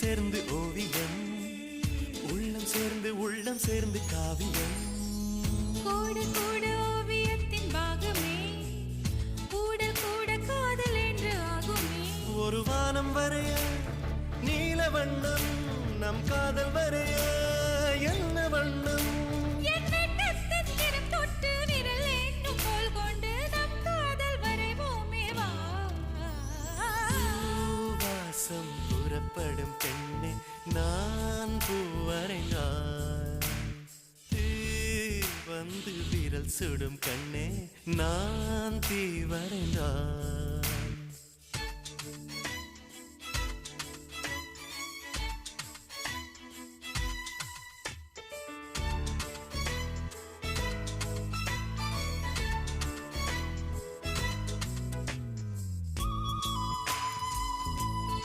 சேர்ந்து ஓவியம் உள்ளம் சேர்ந்து உள்ளம் சேர்ந்து காவியம். கோடு கூட ஓவியத்தின் பாகமே ஊடல் கூட காதல் என்று ஆகுமே. ஒரு வானம் வரைய நீல வண்ணம் நம் காதல் வரைய புறப்படும் பெண்ணே நான் பூவரைந்தாய் வந்து விரல் சுடும் கண்ணே நான் தீ வரைந்தாய்